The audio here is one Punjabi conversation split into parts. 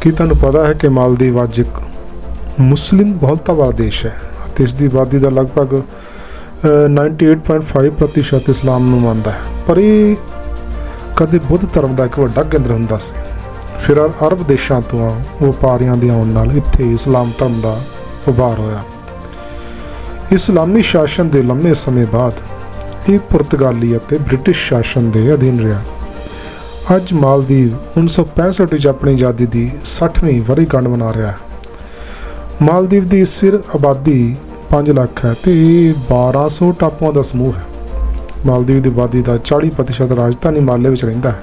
ਕੀ ਤੁਹਾਨੂੰ ਪਤਾ ਹੈ ਕਿ ਮਾਲਦੀਵ ਅੱਜ ਇੱਕ ਮੁਸਲਿਮ ਬਹੁਲਤਾਵਾਲਾ ਦੇਸ਼ ਹੈ ਅਤੇ ਇਸ ਦੀ ਆਬਾਦੀ ਦਾ ਲਗਭਗ ਅ, 98.5% ਪ੍ਰਤੀਸ਼ਤ ਇਸਲਾਮ ਨੂੰ ਮੰਨਦਾ ਹੈ। ਪਰ ਇਹ ਕਦੇ ਬੁੱਧ ਧਰਮ ਦਾ ਇੱਕ ਵੱਡਾ ਕੇਂਦਰ ਹੁੰਦਾ ਸੀ। ਫਿਰ ਅਰਬ ਦੇਸ਼ਾਂ ਤੋਂ ਵਪਾਰੀਆਂ ਦੇ ਆਉਣ ਨਾਲ ਇੱਥੇ ਇਸਲਾਮ ਧਰਮ ਦਾ ਉਭਾਰ ਹੋਇਆ। ਇਸਲਾਮੀ ਸ਼ਾਸਨ ਦੇ ਲੰਮੇ ਸਮੇਂ ਬਾਅਦ ਇਹ ਪੁਰਤਗਾਲੀ ਅਤੇ ਬ੍ਰਿਟਿਸ਼ ਸ਼ਾਸਨ ਦੇ ਅਧੀਨ ਰਿਹਾ। ਅੱਜ ਮਾਲਦੀਵ 1965 ਵਿੱਚ ਆਪਣੀ ਆਜ਼ਾਦੀ ਦੀ 60ਵੀਂ ਵਰ੍ਹੇਗੰਢ ਮਨਾ ਰਿਹਾ ਹੈ। ਮਾਲਦੀਵ ਦੀ ਸਿਰ ਆਬਾਦੀ 5 ਲੱਖ ਹੈ ਤੇ ਇਹ 1200 ਟਾਪੂਆਂ ਦਾ ਸਮੂਹ ਹੈ। ਮਾਲਦੀਵ ਦੀ ਆਬਾਦੀ ਦਾ 40% ਰਾਜਧਾਨੀ ਮਾਲੇ ਵਿੱਚ ਰਹਿੰਦਾ ਹੈ।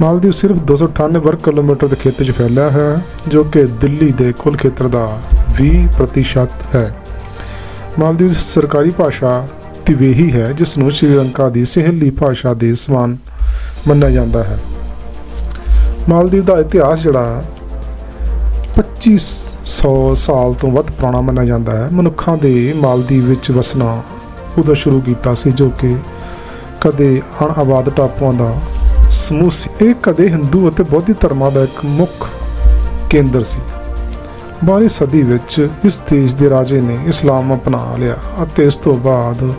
ਮਾਲਦੀਵ ਸਿਰਫ 298 ਵਰਗ ਕਿਲੋਮੀਟਰ ਦੇ ਖੇਤਰ 'ਚ ਫੈਲਿਆ ਹੈ, ਜੋ ਕਿ ਦਿੱਲੀ ਦੇ ਕੁੱਲ ਖੇਤਰ ਦਾ 20% ਹੈ। ਮਾਲਦੀਵ ਦੀ ਸਰਕਾਰੀ ਭਾਸ਼ਾ ਤਿਵੇਹੀ ਹੈ, ਜਿਸ ਨੂੰ ਸ਼੍ਰੀਲੰਕਾ ਦੀ ਸਹੇਲੀ ਭਾਸ਼ਾ ਦੇ ਸਮਾਨ ਮੰਨਿਆ ਜਾਂਦਾ ਹੈ। ਮਾਲਦੀਵ ਦਾ ਇਤਿਹਾਸ ਜਿਹੜਾ 2500 ਸਾਲ ਤੋਂ ਵੱਧ ਪੁਰਾਣਾ ਮੰਨਿਆ ਜਾਂਦਾ ਹੈ। ਮਨੁੱਖਾਂ ਦੇ ਮਾਲਦੀਵ ਵਿੱਚ ਵਸਣਾ ਉਦੋਂ ਸ਼ੁਰੂ ਕੀਤਾ ਸੀ, ਜੋ ਕਿ ਕਦੇ ਅਣਆਬਾਦ ਟਾਪੂਆਂ ਦਾ ਸਮੂਹ ਸੀ। ਇਹ ਕਦੇ ਹਿੰਦੂ ਅਤੇ ਬੌਧੀ ਧਰਮਾਂ ਦਾ ਇੱਕ ਮੁੱਖ ਕੇਂਦਰ ਸੀ। 12ਵੀਂ ਸਦੀ ਵਿੱਚ ਇਸ ਦੇਸ਼ ਦੇ ਰਾਜੇ ਨੇ ਇਸਲਾਮ ਅਪਣਾ ਲਿਆ ਅਤੇ ਇਸ ਤੋਂ ਬਾਅਦ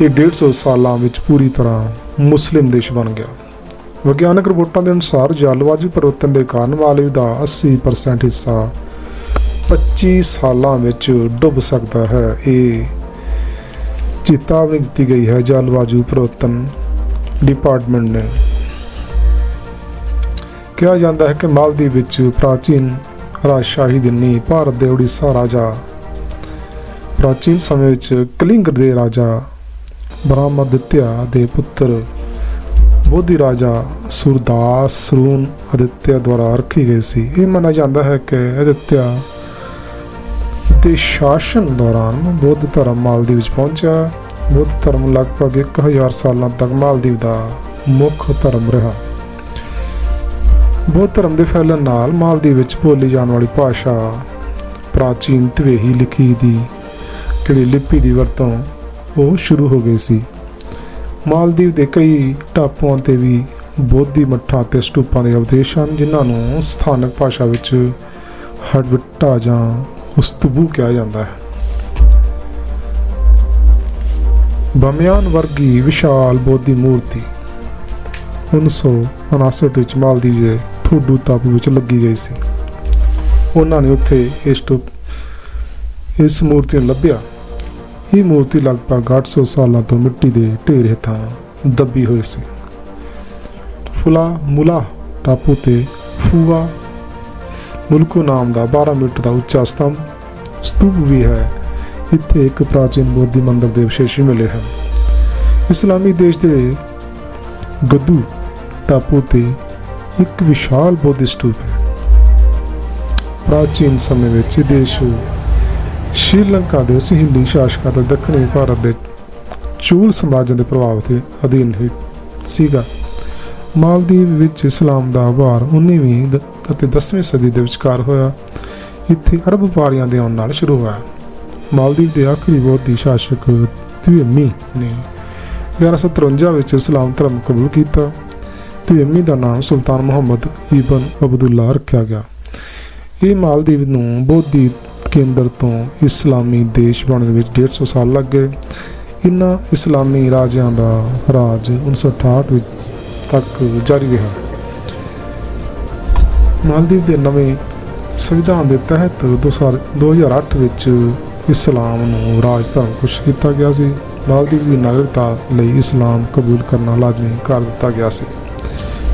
ਇਹ 150 ਸਾਲਾਂ ਵਿੱਚ ਪੂਰੀ ਤਰ੍ਹਾਂ ਮੁਸਲਿਮ ਦੇਸ਼ ਬਣ ਗਿਆ। ਵਿਗਿਆਨਕ ਰਿਪੋਰਟਾਂ ਦੇ ਅਨੁਸਾਰ ਜਲਵਾਯੂ ਪਰਿਵਰਤਨ ਦੇ ਕਾਰਨ ਮਾਲਵੀ ਦਾ 80% ਹਿੱਸਾ 25 ਸਾਲਾਂ ਵਿੱਚ ਡੁੱਬ ਸਕਦਾ ਹੈ। ਇਹ ਚੇਤਾਵਨੀ ਦਿੱਤੀ ਗਈ ਹੈ ਜਲਵਾਯੂ ਪਰਿਵਰਤਨ ਡਿਪਾਰਟਮੈਂਟ ਨੇ। ਕਿਹਾ ਜਾਂਦਾ ਹੈ ਕਿ ਮਾਲਦੀਵ ਵਿੱਚ ਪ੍ਰਾਚੀਨ ਰਾਜਸ਼ਾਹੀ ਦੀ ਭਾਰਤ ਦੇ ਉੜੀਸਾ ਰਾਜਾ। ਪ੍ਰਾਚੀਨ ਸਮੇਂ ਵਿੱਚ ਕਲਿੰਗ ਦੇ ਰਾਜਾ ਬ੍ਰਹਮਦਿੱਤਿਆ ਦੇ ਪੁੱਤਰ ਬੋਧੀ ਰਾਜਾ ਸੁਰਦਾਸ ਸਰੂਨ ਅਦਿੱਤਿਆ ਦੁਆਰਾ ਰੱਖੀ ਗਈ ਸੀ। ਇਹ ਮੰਨਿਆ ਜਾਂਦਾ ਹੈ ਕਿ ਅਦਿੱਤਿਆ ਦੇ ਸ਼ਾਸਨ ਦੌਰਾਨ ਬੁੱਧ ਧਰਮ ਮਾਲਦੀਵ ਵਿੱਚ ਪਹੁੰਚਿਆ। ਬੁੱਧ ਧਰਮ ਲਗਭਗ 1000 ਸਾਲਾਂ ਤੱਕ ਮਾਲਦੀਵ ਦਾ ਮੁੱਖ ਧਰਮ ਰਿਹਾ। ਬੁੱਧ ਧਰਮ ਦੇ ਫੈਲਣ ਨਾਲ ਮਾਲਦੀਵ ਵਿੱਚ ਬੋਲੀ ਜਾਣ ਵਾਲੀ ਭਾਸ਼ਾ ਪ੍ਰਾਚੀਨ ਤਵੇਹੀ ਲਿਖੀ ਦੀ ਕਿਹੜੀ ਲਿਪੀ ਦੀ ਵਰਤੋਂ ਉਹ ਸ਼ੁਰੂ ਹੋ ਗਏ ਸੀ। ਮਾਲਦੀਵ ਦੇ ਕਈ ਟਾਪੂਆਂ ਤੇ ਵੀ ਬੋਧੀ ਮੱਠਾਂ ਤੇ ਸਟੂਪਾਂ ਦੇ ਅਵਦੇਸ਼ ਹਨ, ਜਿਨ੍ਹਾਂ ਨੂੰ ਸਥਾਨਕ ਭਾਸ਼ਾ ਵਿੱਚ ਹਡਵਿੱਟਾ ਜਾਂ ਉਸਤਬੂ ਕਿਹਾ ਜਾਂਦਾ ਹੈ। ਬਮਿਆਨ ਵਰਗੀ ਵਿਸ਼ਾਲ ਬੋਧੀ ਮੂਰਤੀ 1959 ਵਿੱਚ ਮਾਲਦੀਵ ਦੇ ਥੋਡੂ ਤਾਪੂ ਵਿੱਚ ਲੱਗੀ ਗਈ ਸੀ। ਉਹਨਾਂ ਨੇ ਉੱਥੇ ਇਸ ਤੋਂ ਇਸ ਮੂਰਤੀ ਨੂੰ ਲੱਭਿਆ। ਇਹ ਮੂਰਤੀ ਲਗਭਗ 800 ਸਾਲਾਂ ਤੋਂ ਮਿੱਟੀ ਦੇ ਢੇਰ ਹੇਠਾਂ ਦੱਬੀ ਹੋਈ ਸੀ। ਫੁਲਾ ਮੁਲਾ ਟਾਪੂ ਤੇ ਫੂਆ ਮੁਲਕੋ ਨਾਮ ਦਾ 12 ਮੀਟਰ ਦਾ ਉੱਚਾ ਸਤੰਭ ਸਤੂਪ ਵੀ ਹੈ। ਇੱਥੇ ਇੱਕ ਪ੍ਰਾਚੀਨ ਬੋਧੀ ਮੰਦਰ ਦੇ ਵਿਸ਼ੇਸ਼ੀ ਮਿਲੇ ਹਨ। ਇਸਲਾਮੀ ਦੇਸ਼ ਦੇ ਗੱਦੂ ਟਾਪੂ ਤੇ ਇੱਕ ਵਿਸ਼ਾਲ ਬੋਧੀ ਸਤੂਪ ਹੈ। ਪ੍ਰਾਚੀਨ ਸਮੇਂ ਵਿੱਚ ਦੇਸ਼ ਸ਼੍ਰੀਲੰਕਾ ਦੇ ਸਹਿਲੀ ਸ਼ਾਸਕਾਂ ਤੇ ਦੱਖਣੀ ਭਾਰਤ ਦੇ ਚੂਲ ਸਮਾਜਾਂ ਦੇ ਪ੍ਰਭਾਵ ਦੇ ਅਧੀਨ ਹੀ ਸੀਗਾ। ਮਾਲਦੀਵ ਵਿੱਚ ਇਸਲਾਮ ਦਾ ਆਭਾਰ 19ਵੀਂ ਅਤੇ 10ਵੀਂ ਸਦੀ ਦੇ ਵਿਚਕਾਰ ਹੋਇਆ। ਇੱਥੇ ਅਰਬ ਵਪਾਰੀਆਂ ਦੇ ਆਉਣ ਨਾਲ ਸ਼ੁਰੂ ਹੋਇਆ। ਮਾਲਦੀਵ ਦੇ ਆਖਰੀ ਬੋਧੀ ਸ਼ਾਸਕ ਤਿਵੇਮੀ ਨੇ 1153 ਵਿੱਚ ਇਸਲਾਮ ਧਰਮ ਕਬੂਲ ਕੀਤਾ। ਤਿਵੇਮੀ ਦਾ ਨਾਮ ਸੁਲਤਾਨ ਮੁਹੰਮਦ ਇਬਨ ਅਬਦੁੱਲਾ ਰੱਖਿਆ ਗਿਆ। ਇਹ ਮਾਲਦੀਵ ਨੂੰ ਬੋਧੀ ਕੇਂਦਰ ਤੋਂ ਇਸਲਾਮੀ ਦੇਸ਼ ਬਣਨ ਵਿੱਚ 150 ਸਾਲ ਲੱਗ ਗਏ। ਇਨ੍ਹਾਂ ਇਸਲਾਮੀ ਰਾਜਿਆਂ ਦਾ ਰਾਜ 1968 ਵਿੱਚ ਤੱਕ ਜਾਰੀ ਰਿਹਾ। ਮਾਲਦੀਵ ਦੇ ਨਵੇਂ ਸੰਵਿਧਾਨ ਦੇ ਤਹਿਤ 2000 2008 ਵਿੱਚ ਇਸਲਾਮ ਨੂੰ ਰਾਜ ਧਰਮ ਘੋਸ਼ਿਤ ਕੀਤਾ ਗਿਆ ਸੀ। ਮਾਲਦੀਵ ਦੀ ਨਾਗਰਿਕਤਾ ਲਈ ਇਸਲਾਮ ਕਬੂਲ ਕਰਨਾ ਲਾਜ਼ਮੀ ਕਰ ਦਿੱਤਾ ਗਿਆ ਸੀ।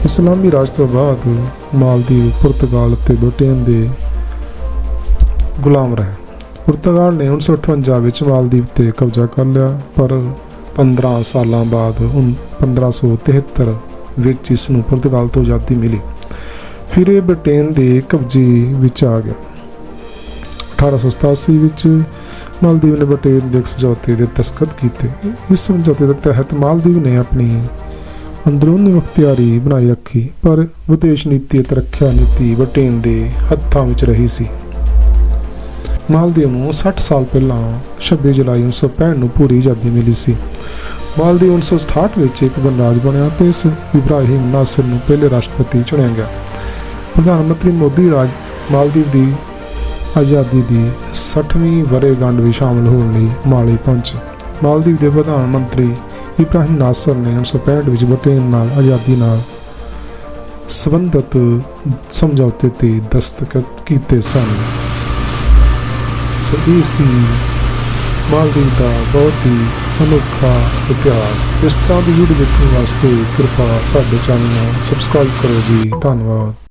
ਇਸਲਾਮੀ ਰਾਜ ਤੋਂ ਬਾਅਦ ਮਾਲਦੀਵ, ਪੁਰਤਗਾਲ ਅਤੇ ਬ੍ਰਿਟੇਨ ਦੇ ਗੁਲਾਮ ਰਹੇ। ਪੁਰਤਗਾਲ ਨੇ 1958 ਵਿੱਚ ਮਾਲਦੀਵ ਤੇ ਕਬਜ਼ਾ ਕਰ ਲਿਆ, ਪਰ 15 ਸਾਲਾਂ ਬਾਅਦ ਉਨ 1573 ਵਿੱਚ ਇਸ ਨੂੰ ਪੁਰਤਗਾਲ ਤੋਂ ਆਜ਼ਾਦੀ ਮਿਲੀ। ਫਿਰ ਇਹ ਬ੍ਰਿਟੇਨ ਦੇ ਕਬਜ਼ੇ ਵਿੱਚ ਆ ਗਿਆ। 1887 ਵਿੱਚ ਮਾਲਦੀਵ ਨੇ ਬ੍ਰਿਟੇਨ ਦੇ ਸਮਝੌਤੇ ਦੇ ਦਸਤਖਤ ਕੀਤੇ। ਇਸ ਸਮਝੌਤੇ ਦੇ ਤਹਿਤ ਮਾਲਦੀਵ ਨੇ ਆਪਣੀ ਅੰਦਰੂਨੀ ਮੁਖਤਿਆਰੀ ਬਣਾਈ ਰੱਖੀ, ਪਰ ਵਿਦੇਸ਼ ਨੀਤੀ ਅਤੇ ਰੱਖਿਆ ਨੀਤੀ ਬ੍ਰਿਟੇਨ ਦੇ ਹੱਥਾਂ ਵਿੱਚ ਰਹੀ ਸੀ। ਮਾਲਦੀਵ ਨੂੰ 60 ਸਾਲ ਪਹਿਲਾਂ 26 ਜੁਲਾਈ 1965 ਨੂੰ ਪੂਰੀ ਆਜ਼ਾਦੀ ਮਿਲੀ ਸੀ। ਮਾਲਦੀਵ 1967 ਵਿੱਚ ਇੱਕ ਗਣਰਾਜ ਬਣਿਆ ਤੇ ਇਸ ਇਬਰਾਹਿਮ ਨਾਸਰ ਨੂੰ ਪਹਿਲੇ ਰਾਸ਼ਟਰਪਤੀ ਚੁਣਿਆ ਗਿਆ। ਪ੍ਰਧਾਨ ਮੰਤਰੀ ਮੋਦੀ ਰਾਜ ਮਾਲਦੀਵ ਦੀ ਆਜ਼ਾਦੀ ਦੀ 60ਵੀਂ ਵਰ੍ਹੇਗੰਢ ਵਿੱਚ ਸ਼ਾਮਲ ਹੋਣ ਲਈ ਮਾਲੇ ਪਹੁੰਚੇ। ਮਾਲਦੀਵ ਦੇ ਪ੍ਰਧਾਨ ਮੰਤਰੀ ਇਬਰਾਹਿਮ ਨਾਸਰ ਨੇ 1965 ਵਿੱਚ ਬ੍ਰਿਟੇਨ ਨਾਲ ਆਜ਼ਾਦੀ ਨਾਲ ਸੰਬੰਧਿਤ ਸਮਝੌਤੇ ਤੇ ਦਸਤਖਤ ਕੀਤੇ ਸਨ। ਸੋ ਇਹ ਸੀ। ਮਾਲਦੀਵ ਦਾ ਬਹੁਤ ਹੀ ਅਨੋਖਾ ਇਤਿਹਾਸ। ਇਸ ਤਰ੍ਹਾਂ ਦੀ ਵੀਡੀਓ ਦੇਖਣ ਵਾਸਤੇ ਕਿਰਪਾ ਸਾਡੇ ਚੈਨਲ ਨੂੰ ਸਬਸਕ੍ਰਾਈਬ ਕਰੋ ਜੀ। ਧੰਨਵਾਦ।